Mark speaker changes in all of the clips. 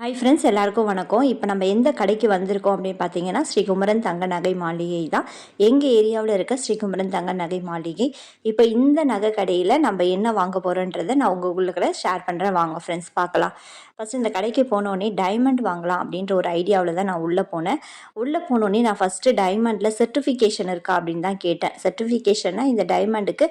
Speaker 1: Hi friends எல்லாருக்கும் வணக்கம். இப்போ நம்ம எந்த கடைக்கு வந்திருக்கோம் அப்படின்னு பார்த்தீங்கன்னா ஸ்ரீகுமரன் தங்க நகை மாளிகை தான். எங்கள் ஏரியாவில் இருக்க ஸ்ரீகுமரன் தங்க நகை மாளிகை. இப்போ இந்த நகை கடையில் நம்ம என்ன வாங்க போகிறோன்றதை நான் உங்கள் உங்களுக்கு ஷேர் பண்ணுறேன் வாங்க ஃப்ரெண்ட்ஸ் பார்க்கலாம். ஃபஸ்ட் இந்த கடைக்கு போனோடனே டைமண்ட் வாங்கலாம் அப்படின்ற ஒரு ஐடியாவில் தான் நான் உள்ளே போனேன். உள்ளே போனோடனே நான் ஃபஸ்ட்டு டைமண்டில் சர்டிஃபிகேஷன் இருக்கா அப்படின்னு தான் கேட்டேன். சர்டிஃபிகேஷன்னா இந்த டைமண்டுக்கு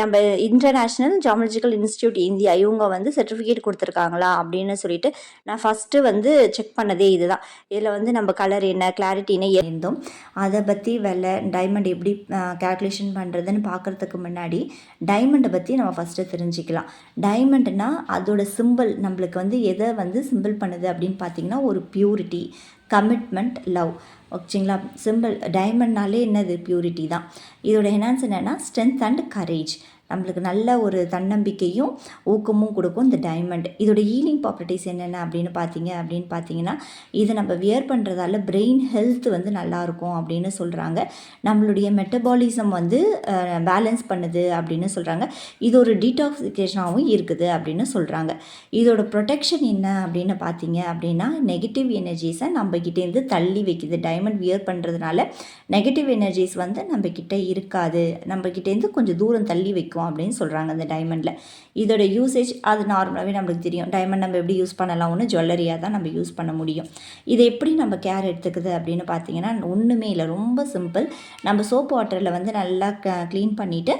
Speaker 1: நம்ம இன்டர்நேஷ்னல் ஜாமலஜிக்கல் இன்ஸ்டியூட் இந்தியா இவங்க வந்து சர்டிஃபிகேட் கொடுத்துருக்காங்களா அப்படின்னு சொல்லிட்டு நான் ஃபஸ்ட்டு வந்து செக் பண்ணதே இதுதான். இதில் வந்து நம்ம கலர் என்ன கிளாரிட்டி என்ன இருந்தோம் அதை பற்றி வெலை டைமண்ட் எப்படி கேல்குலேஷன் பண்ணுறதுன்னு பார்க்குறதுக்கு முன்னாடி டைமண்டை பற்றி நம்ம ஃபஸ்ட்டு தெரிஞ்சுக்கலாம். டைமண்ட்னா அதோட சிம்பிள் நம்மளுக்கு வந்து எதை வந்து சிம்பிள் பண்ணுது அப்படின்னு பார்த்தீங்கன்னா ஒரு பியூரிட்டி கமிட்மெண்ட் லவ் ஓகேங்களா? சிம்பிள் டைமண்ட்னாலே என்னது? பியூரிட்டி தான். இதோட என்ஹான்ஸ் என்னென்னா ஸ்ட்ரென்த் அண்ட் கரேஜ் நம்மளுக்கு நல்ல ஒரு தன்னம்பிக்கையும் ஊக்கமும் கொடுக்கும் இந்த டைமண்ட் இதோட ஹீலிங் ப்ராப்பர்ட்டிஸ் என்னென்ன அப்படின்னு பார்த்தீங்க அப்படின்னு பார்த்தீங்கன்னா இதை நம்ம வியர் பண்ணுறதால பிரெயின் ஹெல்த் வந்து நல்லாயிருக்கும் அப்படின்னு சொல்கிறாங்க நம்மளுடைய மெட்டபாலிசம் வந்து பேலன்ஸ் பண்ணுது அப்படின்னு சொல்கிறாங்க இது ஒரு டீடாக்சிகேஷனாகவும் இருக்குது அப்படின்னு சொல்கிறாங்க இதோட ப்ரொடெக்ஷன் என்ன அப்படின்னு பார்த்தீங்க அப்படின்னா நெகட்டிவ் எனர்ஜிஸை நம்மக்கிட்டேருந்து தள்ளி வைக்குது. டைமண்ட் வியர் பண்ணுறதுனால நெகட்டிவ் எனர்ஜிஸ் வந்து நம்மக்கிட்ட இருக்காது. நம்மக்கிட்டேருந்து கொஞ்சம் தூரம் தள்ளி வைக்கும். இருக்கும் அப்படின்னு சொல்கிறாங்க அந்த டைமண்டில் இதோட யூசேஜ் அது நார்மலாகவே நம்மளுக்கு தெரியும். டைமண்ட் நம்ம எப்படி யூஸ் பண்ணலாம்? ஒன்று ஜுவல்லரியாக தான் நம்ம யூஸ் பண்ண முடியும். இதை எப்படி நம்ம கேர் எடுத்துக்குது அப்படின்னு பார்த்தீங்கன்னா ஒன்றுமே இல்லை. ரொம்ப சிம்பிள் நம்ம சோப் வாட்டரில் வந்து நல்லா க க்ளீன் பண்ணிவிட்டு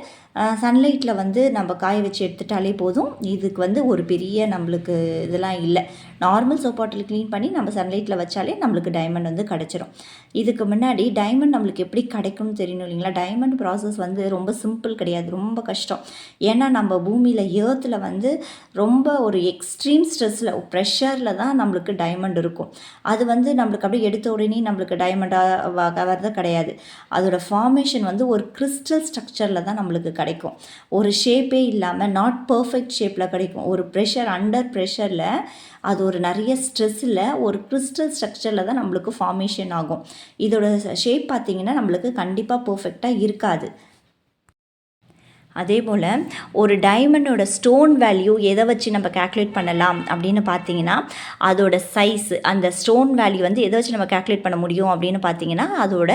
Speaker 1: சன்லைட்டில் வந்து நம்ம காய வச்சு எடுத்துட்டாலே போதும். இதுக்கு வந்து ஒரு பெரிய நம்மளுக்கு இதெல்லாம் இல்லை. நார்மல் சோப் க்ளீன் பண்ணி நம்ம சன்லைட்டில் வச்சாலே நம்மளுக்கு டைமண்ட் வந்து கிடச்சிரும். இதுக்கு முன்னாடி டைமண்ட் நம்மளுக்கு எப்படி கிடைக்கும்னு தெரியணும் இல்லைங்களா? டைமண்ட் ப்ராசஸ் வந்து ரொம்ப சிம்பிள் கிடையாது. ரொம்ப கஷ்டம். ஏன்னா நம்ம பூமியில் ஏர்த்தில் வந்து ரொம்ப ஒரு எக்ஸ்ட்ரீம் ஸ்ட்ரெஸ்ஸில் ப்ரெஷரில் தான் நம்மளுக்கு டைமண்ட் இருக்கும். அது வந்து நம்மளுக்கு அப்படியே எடுத்த உடனே நம்மளுக்கு டைமண்டாக வரது கிடையாது. அதோட ஃபார்மேஷன் வந்து ஒரு கிறிஸ்டல் ஸ்ட்ரக்சரில் தான் நம்மளுக்கு கிடைக்கும். ஒரு ஷேப்பே இல்லாமல் நாட் பர்ஃபெக்ட் ஷேப்பில் கிடைக்கும். ஒரு ப்ரெஷர் அண்டர் ப்ரெஷரில் அது ஒரு நிறைய ஸ்ட்ரெஸ்ஸில் ஒரு கிறிஸ்டல் ஸ்ட்ரக்சரில் தான் நம்மளுக்கு ஃபார்மேஷன் ஆகும். இதோட ஷேப் பார்த்திங்கன்னா நம்மளுக்கு கண்டிப்பாக பர்ஃபெக்டாக இருக்காது. அதே போல் ஒரு டைமண்டோட ஸ்டோன் வேல்யூ எதை வச்சு நம்ம கேல்குலேட் பண்ணலாம் அப்படின்னு பார்த்தீங்கன்னா அதோட சைஸு அந்த ஸ்டோன் வேல்யூ வந்து எதை வச்சு நம்ம கேல்குலேட் பண்ண முடியும் அப்படின்னு பார்த்தீங்கன்னா அதோட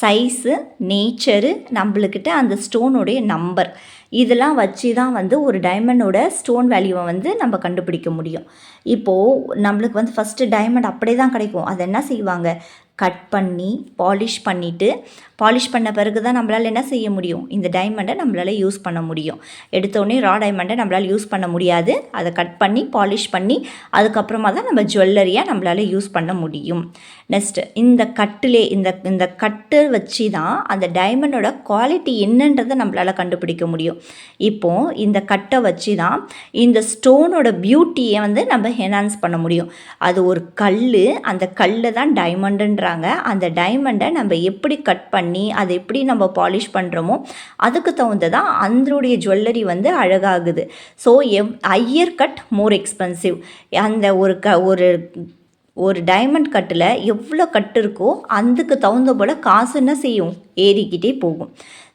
Speaker 1: சைஸு நேச்சரு நம்மளுக்கிட்ட அந்த ஸ்டோனுடைய நம்பர் இதெல்லாம் வச்சு தான் வந்து ஒரு டைமண்டோட ஸ்டோன் வேல்யூவை வந்து நம்ம கண்டுபிடிக்க முடியும். இப்போது நம்மளுக்கு வந்து ஃபஸ்ட்டு டைமண்ட் அப்படியே தான் கிடைக்கும். அதை என்ன செய்வாங்க? கட் பண்ணி பாலிஷ் பண்ணிவிட்டு பாலிஷ் பண்ண பிறகு தான் நம்மளால் என்ன செய்ய முடியும்? இந்த டைமண்டை நம்மளால் யூஸ் பண்ண முடியும். எடுத்தோடனே ரா டைமண்டை நம்மளால் யூஸ் பண்ண முடியாது. அதை கட் பண்ணி பாலிஷ் பண்ணி அதுக்கப்புறமா தான் நம்ம ஜுவல்லரியாக நம்மளால் யூஸ் பண்ண முடியும். நெக்ஸ்ட்டு இந்த கட்டிலே இந்த இந்த கட்டு வச்சு தான் அந்த டைமண்டோட குவாலிட்டி என்னன்றதை நம்மளால் கண்டுபிடிக்க முடியும். இப்போது இந்த கட்டை வச்சு தான் இந்த ஸ்டோனோட பியூட்டியை வந்து நம்ம என்ஹான்ஸ் பண்ண முடியும். அது ஒரு கல் அந்த கல் தான் டைமண்டுன்றாங்க அந்த டைமண்டை நம்ம எப்படி கட் பண்ணி பண்ணி அதை எப்படி நம்ம பாலிஷ் பண்ணுறோமோ அதுக்கு தகுந்ததான் அதனுடைய ஜுவல்லரி வந்து அழகாகுது. So if higher cut more expensive அந்த ஒரு க ஒரு ஒரு டைமண்ட் கட்டில் எவ்வளோ கட்டு இருக்கோ அதுக்கு தகுந்த போல் காசு என்ன செய்யும்? ஏறிக்கிட்டே போகும்.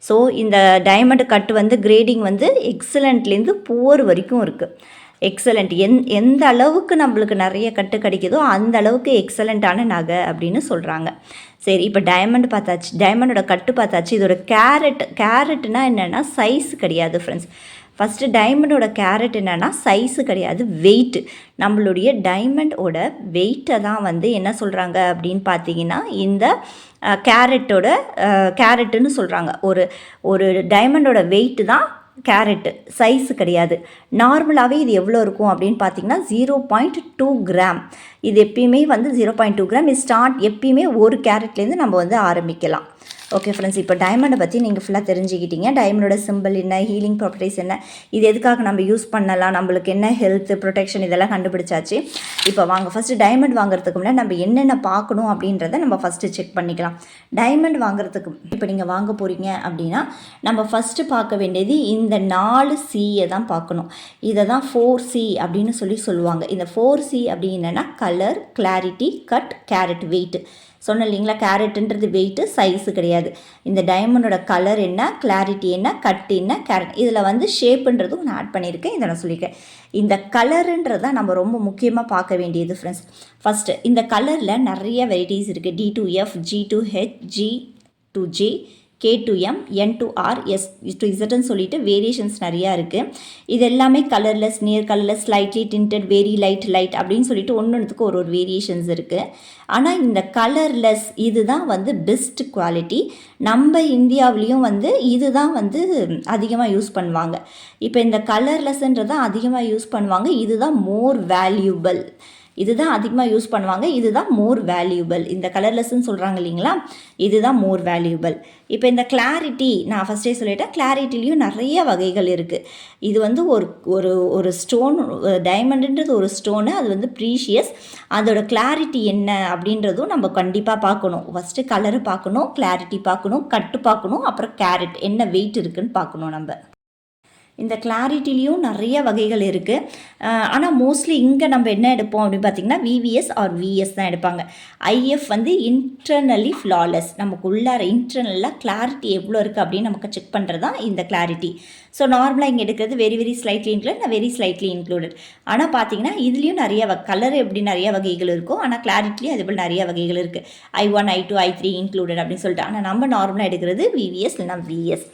Speaker 1: ஸோ இந்த டைமண்ட் கட்டு வந்து கிரேடிங் வந்து எக்ஸலண்ட்லேருந்து புவர் வரைக்கும் இருக்குது எக்ஸலண்ட் எந் எந்த அளவுக்கு நம்மளுக்கு நிறைய கட்டு கிடைக்குதோ அந்த அளவுக்கு எக்ஸலண்ட்டான நகை அப்படின்னு சொல்கிறாங்க சரி இப்போ டைமண்ட் பார்த்தாச்சு. டைமண்டோட கட்டு பார்த்தாச்சு. இதோட கேரட் கேரட்னா என்னென்னா சைஸ் கிடையாது ஃப்ரெண்ட்ஸ் ஃபஸ்ட்டு டைமண்டோட கேரட் என்னென்னா சைஸு கிடையாது வெயிட்டு நம்மளுடைய டைமண்டோட வெயிட்டை தான் வந்து என்ன சொல்கிறாங்க அப்படின்னு பார்த்தீங்கன்னா இந்த கேரட்டோட கேரட்டுன்னு சொல்கிறாங்க ஒரு ஒரு டைமண்டோட வெயிட்டு தான் கேரட்டு சைஸு கிடையாது. நார்மலாகவே இது எவ்வளோ இருக்கும் அப்படின்னு பார்த்தீங்கன்னா ஜீரோ பாயிண்ட் டூ கிராம் இது எப்பயுமே வந்து ஜீரோ பாயிண்ட் டூ கிராம் இது ஸ்டார்ட் எப்பயுமே ஒரு கேரட்லேருந்து நம்ம வந்து ஆரம்பிக்கலாம். ஓகே ஃப்ரெண்ட்ஸ் இப்போ டைமண்டை பற்றி நீங்கள் ஃபுல்லாக தெரிஞ்சுக்கிட்டீங்க. டைமண்டோட சிம்பிள் என்ன ஹீலிங் ப்ராப்பர்ட்டிஸ் என்ன இது எதுக்காக நம்ம யூஸ் பண்ணலாம் நம்மளுக்கு என்ன ஹெல்த் ப்ரொடெக்ஷன் இதெல்லாம் கண்டுபிடிச்சாச்சு. இப்போ வாங்க ஃபஸ்ட்டு டைமண்ட் வாங்குறதுக்கு முன்னாடி நம்ம என்னென்ன பார்க்கணும் அப்படின்றத நம்ம ஃபஸ்ட்டு செக் பண்ணிக்கலாம். டைமண்ட் வாங்குறதுக்கு இப்போ நீங்கள் வாங்க போகிறீங்க அப்படின்னா நம்ம ஃபஸ்ட்டு பார்க்க வேண்டியது இந்த நாலு சியை தான் பார்க்கணும். இதை தான் ஃபோர் சி அப்படின்னு சொல்லி சொல்லுவாங்க. இந்த ஃபோர் சி அப்படின்னு என்னென்னா colour clarity cut carat weight சொன்னேன் இல்லைங்களா கேரட்டுன்றது வெயிட்டு சைஸு கிடையாது. இந்த டைமண்டோட கலர் என்ன கிளாரிட்டி என்ன கட் என்ன கேரட் இதில் வந்து ஷேப்புன்றதும் நான் ஆட் பண்ணியிருக்கேன் இதை நான் சொல்லியிருக்கேன் இந்த கலருன்றதை நம்ம ரொம்ப முக்கியமாக பார்க்க வேண்டியது ஃப்ரெண்ட்ஸ் ஃபஸ்ட்டு இந்த கலரில் நிறைய வெரைட்டிஸ் இருக்குது D to F G to H G to G K to M N to R S to இசட்னு சொல்லிட்டு வேரியேஷன்ஸ் நிறையா இருக்குது இது எல்லாமே colourless near colourless slightly tinted very light light அப்படின்னு சொல்லிட்டு ஒன்று ஒன்றுத்துக்கு ஒரு ஒரு வேரியேஷன்ஸ் இருக்குது ஆனால் இந்த கலர்லெஸ் இதுதான் வந்து பெஸ்ட் குவாலிட்டி நம்ம இந்தியாவிலையும் வந்து இதுதான் வந்து அதிகமாக யூஸ் பண்ணுவாங்க. இப்போ இந்த கலர்லெஸ்ன்றதான் அதிகமாக யூஸ் பண்ணுவாங்க. இதுதான் மோர் வேல்யூபிள் இதுதான் அதிகமாக யூஸ் பண்ணுவாங்க. இதுதான் மோர் வேல்யூபிள் இந்த கலர்லெஸ்ன்னு சொல்கிறாங்க இல்லைங்களா? இதுதான் மோர் வேல்யூபிள் இப்போ இந்த கிளாரிட்டி நான் ஃபஸ்ட்டே சொல்லிட்டேன். கிளாரிட்டிலையும் நிறைய வகைகள் இருக்குது இது வந்து ஒரு ஒரு ஒரு ஸ்டோன் டைமண்டுன்றது ஒரு ஸ்டோனு அது வந்து ப்ரீஷியஸ் அதோட கிளாரிட்டி என்ன அப்படின்றதும் நம்ம கண்டிப்பாக பார்க்கணும். ஃபஸ்ட்டு கலரு பார்க்கணும் கிளாரிட்டி பார்க்கணும் கட்டு பார்க்கணும் அப்புறம் கேரட் என்ன வெயிட் இருக்குதுன்னு பார்க்கணும் நம்ம. இந்த கிளாரிட்டிலையும் நிறைய வகைகள் இருக்குது ஆனால் மோஸ்ட்லி இங்கே நம்ம என்ன எடுப்போம் அப்படின்னு பார்த்தீங்கன்னா விவிஎஸ் ஆர் விஎஸ் தான் எடுப்பாங்க. ஐஎஃப் வந்து இன்டர்னலி ஃப்ளாலெஸ் நமக்கு உள்ளார இன்டர்னலாக கிளாரிட்டி எவ்வளோ இருக்குது அப்படின்னு நமக்கு செக் பண்ணுறது தான் இந்த கிளாரிட்டி ஸோ நார்மலாக இங்கே எடுக்கிறது வெரி வெரி ஸ்லைட்லி இன்க்ளூட் நான் வெரி ஸ்லைட்லி இன்க்ளூடட் ஆனால் பார்த்தீங்கன்னா இதுலேயும் நிறைய வ கலர் எப்படி நிறைய வகைகள் இருக்கும் ஆனால் கிளாரிட்டிலையும் அதே போல் நிறைய வகைகள் இருக்குது I one I two I three included அப்படின்னு சொல்லிட்டு. ஆனால் நம்ம நார்மலாக எடுக்கிறது விவிஎஸ் இல்லைனா விஎஸ்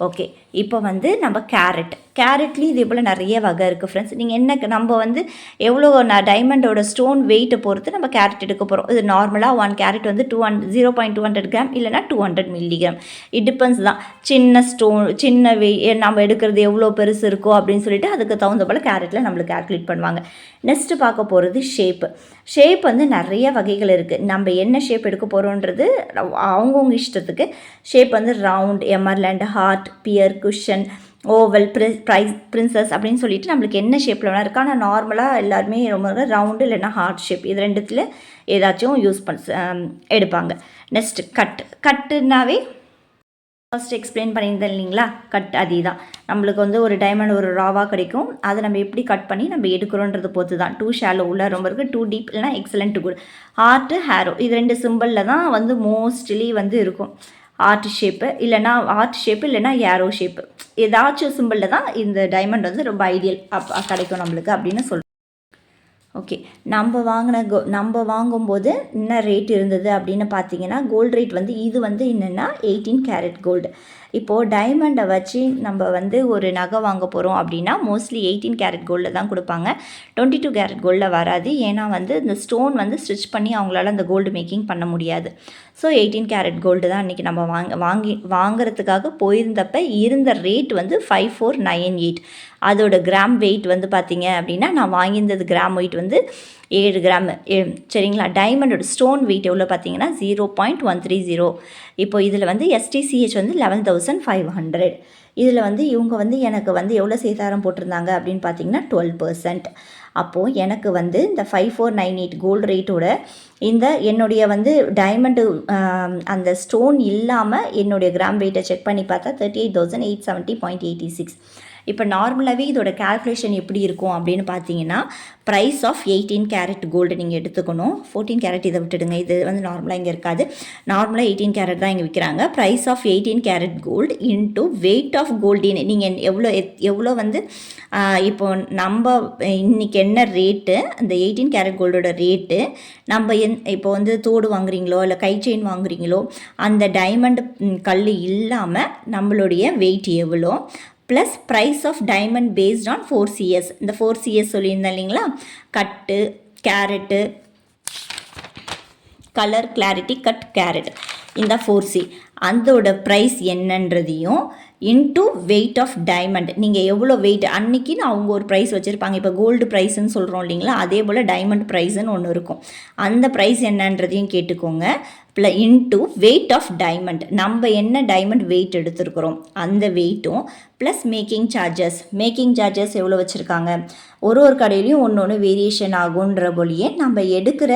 Speaker 1: ஓகே. இப்போ வந்து நம்ம கேரட். கேரட்லேயும் இதே போல் நிறைய வகை இருக்குது ஃப்ரெண்ட்ஸ் நீங்கள் என்ன நம்ம வந்து எவ்வளோ நான் டைமண்டோட ஸ்டோன் வெயிட்டை பொறுத்து நம்ம கேரட் எடுக்க போகிறோம் இது நார்மலாக ஒன் கேரட் வந்து two hundred zero point two hundred gram இல்லைனா two hundred milligram it depends தான். சின்ன ஸ்டோன் சின்ன வெய் நம்ம எடுக்கிறது எவ்வளோ பெருசு இருக்கோ அப்படின்னு சொல்லிட்டு அதுக்கு தகுந்த போல் கேரட்டில் நம்மளுக்கு கேல்குலேட் பண்ணுவாங்க. நெக்ஸ்ட்டு பார்க்க போகிறது ஷேப்பு ஷேப் வந்து நிறைய வகைகள் இருக்குது நம்ம என்ன ஷேப் எடுக்க போகிறோன்றது அவங்கவுங்க இஷ்டத்துக்கு. ஷேப் வந்து round emerald heart pear cushion oval pre price princess அப்படின்னு சொல்லிட்டு நம்மளுக்கு என்ன ஷேப்பில் வேணால் இருக்கா. ஆனால் நார்மலாக எல்லாருமே ரொம்ப ரவுண்டு இல்லைன்னா ஹார்ட் ஷேப் இது ரெண்டுத்தில் ஏதாச்சும் யூஸ் பண்ண எடுப்பாங்க. நெக்ஸ்ட் கட் கட்டுனாவே ஃபஸ்ட் எக்ஸ்பிளைன் பண்ணியிருந்தேன் இல்லைங்களா? கட் அதே தான் நம்மளுக்கு வந்து ஒரு டைமண்ட் ஒரு ராவாக கிடைக்கும். அதை நம்ம எப்படி கட் பண்ணி நம்ம எடுக்கிறோன்றது பொறுத்து தான் டூ ஷேலோ உள்ள ரொம்ப இருக்குது டூ டீப் இல்லைனா எக்ஸலண்ட் குட் ஹார்ட்டு ஹேரோ இது ரெண்டு சிம்பிளில் தான் வந்து மோஸ்ட்லி வந்து இருக்கும். ஆர்ட் ஷேப்பு இல்லைனா ஆர்ட் ஷேப்பு இல்லைனா ஏரோ ஷேப்பு ஏதாச்சும் சிம்பிளில் தான் இந்த டைமண்ட் வந்து ரொம்ப ஐடியல் அப் கிடைக்கும் நம்மளுக்கு அப்படின்னு சொல்கிறோம் ஓகே நம்ம வாங்கின கோ நம்ம வாங்கும்போது என்ன ரேட் இருந்தது அப்படின்னு பார்த்தீங்கன்னா கோல்டு ரேட் வந்து இது வந்து என்னென்னா எயிட்டீன் கேரட் கோல்டு இப்போது டைமண்டை வச்சு நம்ம வந்து ஒரு நகை வாங்க போகிறோம் அப்படின்னா மோஸ்ட்லி எயிட்டீன் கேரட் கோல்டில் தான் கொடுப்பாங்க. டுவெண்ட்டி டூ கேரட் கோல்டில் வராது. ஏன்னா வந்து இந்த ஸ்டோன் வந்து ஸ்டிச் பண்ணி அவங்களால அந்த கோல்டு மேக்கிங் பண்ண முடியாது. ஸோ எயிட்டீன் கேரட் கோல்டு தான் இன்றைக்கி நம்ம வாங்க வாங்கி வாங்குறதுக்காக போயிருந்தப்ப இருந்த ரேட் வந்து ஃபைவ் ஃபோர் நைன் எயிட் அதோட கிராம் வெயிட் வந்து பார்த்திங்க அப்படின்னா நான் வாங்கியிருந்தது கிராம் வெயிட் வந்து ஏழு கிராம் சரிங்களா? டைமண்டோட ஸ்டோன் வெயிட் எவ்வளோ பார்த்தீங்கன்னா zero point one three zero இப்போ இதில் வந்து எஸ்டிசிஹெச் வந்து லெவன் தௌசண்ட் ஃபைவ் ஹண்ட்ரட் இதில் வந்து இவங்க வந்து எனக்கு வந்து எவ்வளோ சேதாரம் போட்டிருந்தாங்க அப்படின்னு பார்த்தீங்கன்னா டுவெல் பர்சன்ட் அப்போது எனக்கு வந்து இந்த five four nine eight gold ரேட்டோட இந்த என்னுடைய வந்து டைமண்டு அந்த ஸ்டோன் இல்லாமல் என்னுடைய கிராம் வெயிட்டை செக் பண்ணி பார்த்தா thirty eight thousand eight seventy point eighty six இப்போ நார்மலாகவே இதோட கேல்குலேஷன் எப்படி இருக்கும் அப்படின்னு பார்த்தீங்கன்னா price of eighteen carat gold நீங்கள் எடுத்துக்கணும். ஃபோர்டீன் கேரட் இதை விட்டுடுங்க. இது வந்து நார்மலாக இங்கே இருக்காது. நார்மலாக எயிட்டீன் கேரட் தான் இங்கே விற்கிறாங்க price of eighteen carat gold into weight of கோல்டின் நீங்கள் எவ்வளோ எவ்வளோ வந்து இப்போ நம்ம இன்றைக்கி என்ன ரேட்டு அந்த எயிட்டீன் கேரட் கோல்டோட ரேட்டு நம்ம என் இப்போ வந்து தோடு வாங்குறீங்களோ இல்லை கை செயின் வாங்குறீங்களோ அந்த டைமண்ட் கல் இல்லாமல் நம்மளுடைய வெயிட் எவ்வளோ? Plus price of diamond based on four Cs இந்த ஃபோர் சிஎஸ் சொல்லியிருந்தேன் இல்லைங்களா? Cut carat colour clarity cut carat இந்த ஃபோர் சி அதோட ப்ரைஸ் என்னன்றதையும் இன்டூ வெயிட் ஆஃப் டைமண்ட் நீங்கள் எவ்வளோ வெயிட் அன்னைக்குன்னு அவங்க ஒரு ப்ரைஸ் வச்சுருப்பாங்க. இப்போ கோல்டு ப்ரைஸ்ன்னு சொல்கிறோம் இல்லைங்களா? அதே போல் டைமண்ட் ப்ரைஸ்ன்னு ஒன்று இருக்கும். அந்த ப்ரைஸ் என்னன்றதையும் கேட்டுக்கோங்க. ப்ள இன்டூ வெயிட் ஆஃப் டைமண்ட் நம்ம என்ன டைமண்ட் வெயிட் எடுத்துருக்குறோம்? அந்த வெயிட்டும் plus making charges making charges எவ்வளோ வச்சுருக்காங்க? ஒரு ஒரு கடையிலையும் ஒன்று ஒன்று வேரியேஷன் ஆகுன்ற போலியே நம்ம எடுக்கிற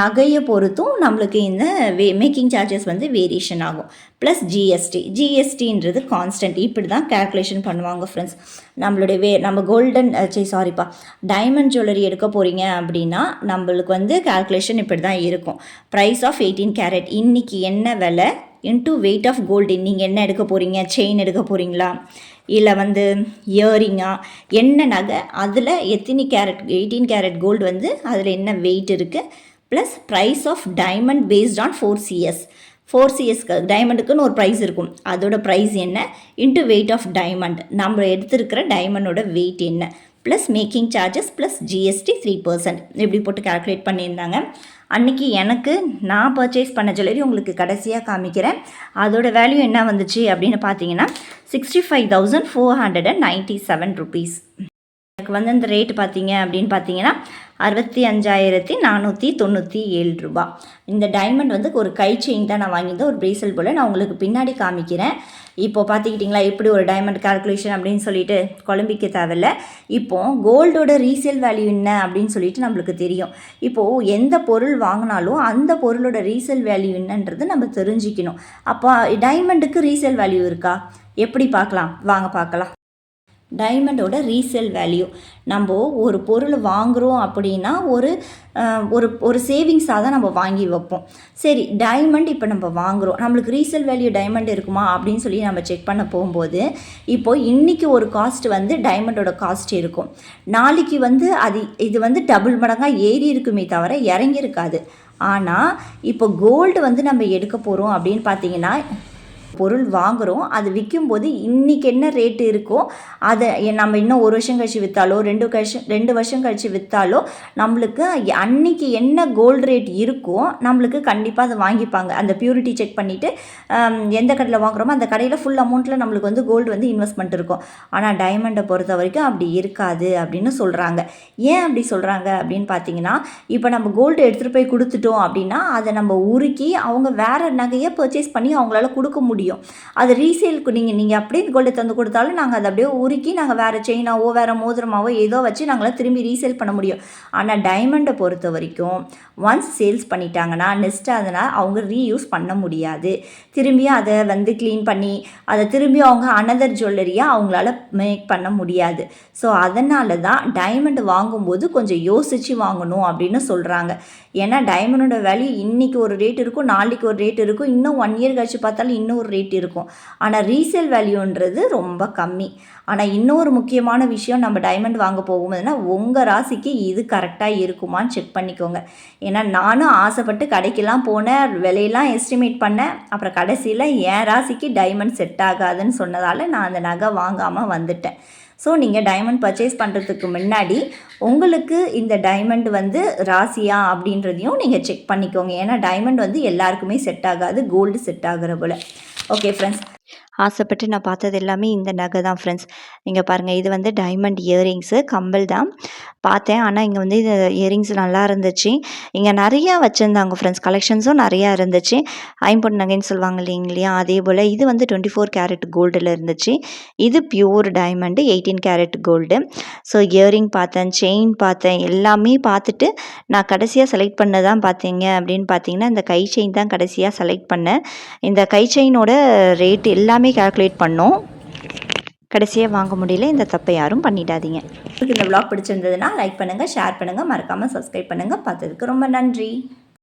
Speaker 1: நகையை பொறுத்தும் நம்மளுக்கு இந்த வே மேக்கிங் சார்ஜஸ் வந்து வேரியேஷன் ஆகும். ப்ளஸ் ஜிஎஸ்டி ஜிஎஸ்டின்றது கான்ஸ்டன்ட் இப்படி தான் கேல்குலேஷன் பண்ணுவாங்க ஃப்ரெண்ட்ஸ் நம்மளுடைய வே நம்ம கோல்டன் சரி சாரிப்பா டைமண்ட் ஜுவல்லரி எடுக்க போகிறீங்க அப்படின்னா நம்மளுக்கு வந்து கால்குலேஷன் இப்படி தான் இருக்கும். ப்ரைஸ் ஆஃப் எயிட்டீன் கேரட் இன்றைக்கி என்ன விலை? இன்டூ வெயிட் ஆஃப் கோல்டு நீங்கள் என்ன எடுக்க போகிறீங்க செயின் எடுக்க போகிறீங்களா இல்லை வந்து இயரிங்கா என்ன நகை? அதில் எத்தினி கேரட் எயிட்டீன் கேரட் கோல்டு வந்து அதில் என்ன வெயிட் இருக்குது plus price of diamond based on four Cs four சிஎஸ்க்கு டைமண்டுக்குன்னு ஒரு ப்ரைஸ் இருக்கும். அதோட ப்ரைஸ் என்ன? இன்ட்டு வெயிட் ஆஃப் டைமண்ட் நம்ம எடுத்திருக்கிற டைமண்டோட வெயிட் என்ன? Plus making charges plus GST three percent இப்படி போட்டு கால்குலேட் பண்ணியிருந்தாங்க. அன்றைக்கி எனக்கு நான் பர்ச்சேஸ் பண்ண ஜுவல்லரி உங்களுக்கு கடைசியாக காமிக்கிறேன். அதோட வேல்யூ என்ன வந்துச்சு அப்படின்னு பார்த்தீங்கன்னா sixty five thousand four hundred and ninety seven rupees எனக்கு வந்து அந்த ரேட் பார்த்தீங்க அப்படின்னு பார்த்தீங்கன்னா அறுபத்தி அஞ்சாயிரத்தி நானூற்றி தொண்ணூற்றி ஏழு ரூபா. இந்த டைமண்ட் வந்து ஒரு கை செயின் தான் நான் வாங்கியிருந்தேன். ஒரு பிரேசல் போல். நான் உங்களுக்கு பின்னாடி காமிக்கிறேன். இப்போ பார்த்துக்கிட்டிங்களா? எப்படி ஒரு டைமண்ட் கால்குலேஷன் அப்படின்னு சொல்லிட்டு குழம்பிக்க தேவையில்ல. இப்போது கோல்டோட ரீசேல் வேல்யூ என்ன அப்படின்னு சொல்லிட்டு நம்மளுக்கு தெரியும். இப்போது எந்த பொருள் வாங்கினாலும் அந்த பொருளோட ரீசேல் வேல்யூ என்னன்றது நம்ம தெரிஞ்சுக்கணும். அப்போ டைமண்டுக்கு ரீசேல் வேல்யூ இருக்கா? எப்படி பார்க்கலாம்? வாங்க பார்க்கலாம். டைமண்டோட ரீசேல் வேல்யூ. நம்ம ஒரு பொருள் வாங்குகிறோம் அப்படின்னா ஒரு ஒரு ஒரு சேவிங்ஸாக தான் நம்ம வாங்கி வைப்போம். சரி டைமண்ட் இப்போ நம்ம வாங்குகிறோம் நம்மளுக்கு ரீசேல் வேல்யூ டைமண்ட் இருக்குமா அப்படின்னு சொல்லி நம்ம செக் பண்ண போகும்போது இப்போது இன்றைக்கி ஒரு காஸ்ட் வந்து டைமண்டோட காஸ்ட் இருக்கும். நாளைக்கு வந்து அது இது வந்து டபுள் மடங்காக ஏறி இருக்குமே தவிர இறங்கி இருக்காது ஆனால் இப்போ கோல்டு வந்து நம்ம எடுக்க போகிறோம் அப்படின்னு பார்த்தீங்கன்னா பொருள் வாங்குகிறோம் அது விற்கும்போது இன்றைக்கி என்ன ரேட்டு இருக்கோ அதை நம்ம இன்னும் ஒரு வருஷம் கழிச்சு விற்றாலோ ரெண்டு கழிச்சு ரெண்டு வருஷம் கழிச்சு விற்றாலோ நம்மளுக்கு அன்னைக்கு என்ன கோல்டு ரேட் இருக்கோ நம்மளுக்கு கண்டிப்பாக அதை வாங்கிப்பாங்க. அந்த பியூரிட்டி செக் பண்ணிவிட்டு எந்த கடையில் வாங்குறோமோ அந்த கடையில் ஃபுல் அமௌண்ட்டில் நம்மளுக்கு வந்து கோல்டு வந்து இன்வெஸ்ட்மெண்ட் இருக்கும். ஆனால் டைமண்டை பொறுத்த வரைக்கும் அப்படி இருக்காது அப்படின்னு சொல்கிறாங்க ஏன் அப்படி சொல்கிறாங்க அப்படின்னு பார்த்தீங்கன்னா இப்போ நம்ம கோல்டு எடுத்துகிட்டு போய் கொடுத்துட்டோம் அப்படின்னா அதை நம்ம உருக்கி அவங்க வேறு நகையை பர்ச்சேஸ் பண்ணி அவங்களால கொடுக்க முடியும். அது ரீசேலுக்கு நீங்கள் நீங்கள் அப்படியே கோல்டு தந்து கொடுத்தாலும் நாங்கள் அதை அப்படியே உருக்கி நாங்கள் வேறு செயினாவோ வேறு மோதிரமாவோ ஏதோ வச்சு நாங்களாம் திரும்பி ரீசேல் பண்ண முடியும். ஆனால் டைமண்டை பொறுத்த வரைக்கும் ஒன்ஸ் சேல்ஸ் பண்ணிட்டாங்கன்னா நெக்ஸ்ட் அதனால் அவங்க ரீயூஸ் பண்ண முடியாது. திரும்பி அதை வந்து க்ளீன் பண்ணி அதை திரும்பி அவங்க அனதர் ஜுவல்லரியாக அவங்களால மேக் பண்ண முடியாது. ஸோ அதனால தான் டைமண்ட் வாங்கும்போது கொஞ்சம் யோசித்து வாங்கணும் அப்படின்னு சொல்கிறாங்க ஏன்னா டைமண்டோட வேல்யூ இன்றைக்கி ஒரு ரேட் இருக்கும் நாளைக்கு ஒரு ரேட் இருக்கும் இன்னும் ஒன் இயர் கழிச்சு பார்த்தாலும் இன்னும் ஒரு ரேட் இருக்கும். ஆனால் ரீசேல் வேல்யூன்றது ரொம்ப கம்மி. ஆனால் இன்னொரு முக்கியமான விஷயம் நம்ம டைமண்ட் வாங்க போகும்போதுன்னா உங்கள் ராசிக்கு இது கரெக்டாக இருக்குமான்னு செக் பண்ணிக்கோங்க. ஏன்னா நானும் ஆசைப்பட்டு கடைக்கெல்லாம் போனேன் விலையெல்லாம் எஸ்டிமேட் பண்ணேன் அப்புறம் கடைசியில் என் ராசிக்கு டைமண்ட் செட் ஆகாதுன்னு சொன்னதால் நான் அந்த நகை வாங்காமல் வந்துட்டேன். ஸோ நீங்கள் டைமண்ட் பர்ச்சேஸ் பண்ணுறதுக்கு முன்னாடி உங்களுக்கு இந்த டைமண்ட் வந்து ராசியா அப்படின்றதையும் நீங்கள் செக் பண்ணிக்கோங்க. ஏன்னா டைமண்ட் வந்து எல்லாருக்குமே செட் ஆகாது கோல்டு செட் ஆகுற போல். ஓகே ஃப்ரெண்ட்ஸ் ஆசைப்பட்டு நான் பார்த்தது எல்லாமே இந்த நகை தான் ஃப்ரெண்ட்ஸ் நீங்கள் பாருங்கள் இது வந்து டைமண்ட் இயரிங்ஸு கம்பல் தான். பார்த்தேன் ஆனால் இங்கே வந்து இது இயரிங்ஸ் நல்லா இருந்துச்சு. இங்கே நிறையா வச்சுருந்தாங்க ஃப்ரெண்ட்ஸ் கலெக்ஷன்ஸும் நிறையா இருந்துச்சு. ஐம்பொன் நகைன்னு சொல்லுவாங்க இல்லைங்களா அதே போல் இது வந்து டுவெண்ட்டி ஃபோர் கேரட் கோல்டில் இருந்துச்சு. இது pure diamond eighteen carat gold so earring பார்த்தேன் செயின் பார்த்தேன் எல்லாமே பார்த்துட்டு நான் கடைசியாக செலக்ட் பண்ணதான் பார்த்தீங்க. அப்படின்னு பார்த்தீங்கன்னா இந்த கை செயின் தான் கடைசியாக செலக்ட் பண்ணேன். இந்த கை செயினோட ரேட் எல்லாமே கால்குலேட் பண்ணோம். கடைசியாக வாங்க முடியல. இந்த தப்பை யாரும் பண்ணிடாதீங்க. உங்களுக்கு இந்த விளாக் பிடிச்சிருந்ததுன்னா லைக் பண்ணுங்கள் ஷேர் பண்ணுங்கள் மறக்காமல் சப்ஸ்கிரைப் பண்ணுங்கள் பார்த்ததுக்கு ரொம்ப நன்றி.